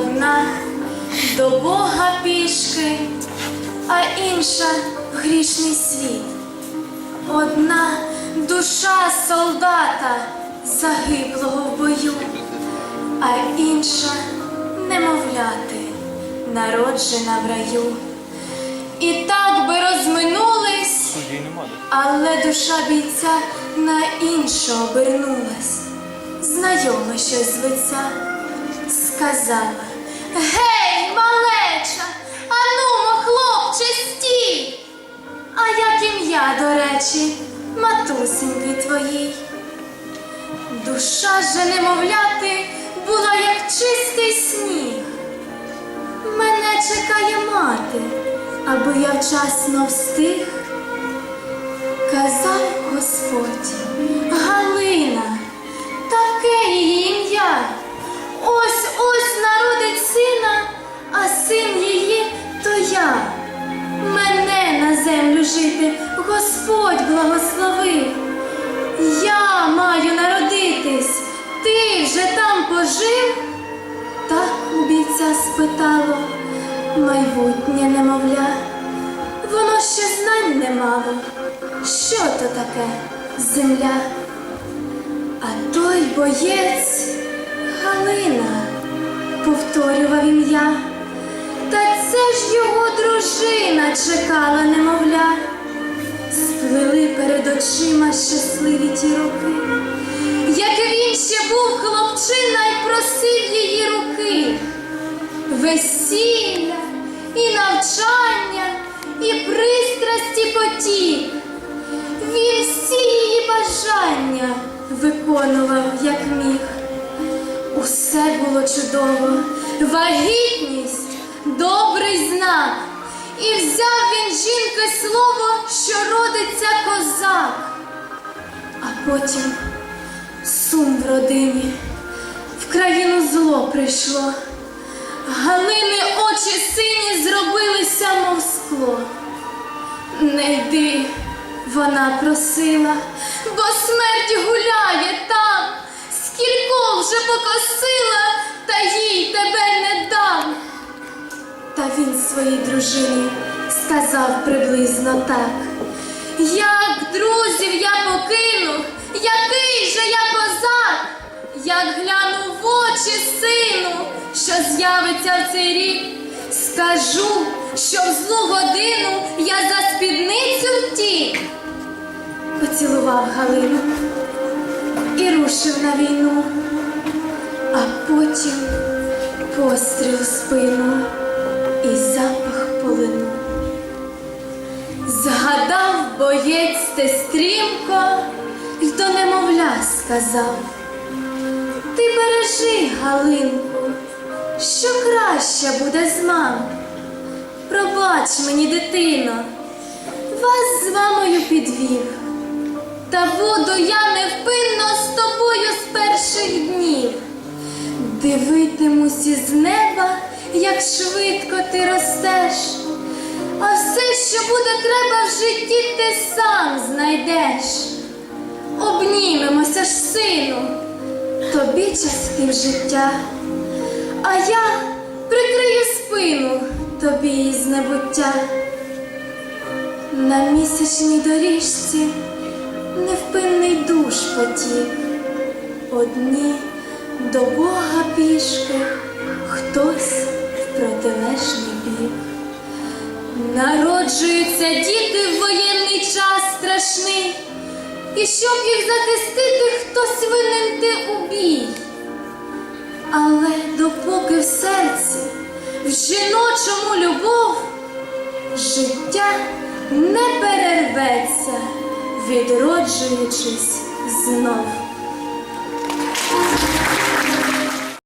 Одна до Бога пішки, а інша в грішний світ. Одна душа солдата загиблого в бою, а інша немовляти, народжена в раю. І так би розминулись, але душа бійця на іншу обернулась. Знайоме щось з лиця сказала: Гей, малеча, анумо, хлопче, стій! А як ім'я, до речі, матусеньки твоїй. Душа же немовляти була, як чистий сніг. Мене чекає мати, аби я вчасно встиг. Казав Господь, жити Господь благословив. Я маю народитись, ти вже там пожив? Так у бійця спитало майбутнє немовля. Воно ще знань не мало. Що то таке земля? А той боєць Галина повторював ім'я. Ж його дружина чекала немовля. Сплили перед очима щасливі ті роки. Як він ще був хлопчина й просив її руки. Весілля і навчання, і пристрасті потік. Він всі її бажання виконував, як міг. Усе було чудово, вагітність добрий знак. І взяв він жінки слово, що родиться козак. А потім сум в родині, в країну зло прийшло. Галини очі сині зробилися, мов скло. Не йди, вона просила, бо смерть гуляє там, скілько вже покосила, Та він своїй дружині сказав приблизно так. Як друзів я покину, який же я козак, як гляну в очі сину, що з'явиться в цей рік, скажу, що в злу годину я за спідницю втік. Поцілував Галину і рушив на війну, а потім постріл в спину і запах полину. Згадав боєць те стрімко й до немовля сказав. Ти бережи, Галинку, що краще буде з мам. Пробач мені, дитино, вас з мамою підвів. Та буду я невпинно з тобою з перших днів. Дивитимусь із неба, як швидко ти ростеш, а все, що буде треба в житті, ти сам знайдеш. Обнімемося ж, сину, тобі частив життя, а я прикрию спину тобі із небуття. На місячній доріжці невпинний душ потік. Одні до Бога пішки, хтось в протилежний бік. Народжуються діти в воєнний час страшний, і щоб їх захистити, хтось винен ти у бій. Але допоки в серці, в жіночому любов, життя не перерветься, відроджуючись знов.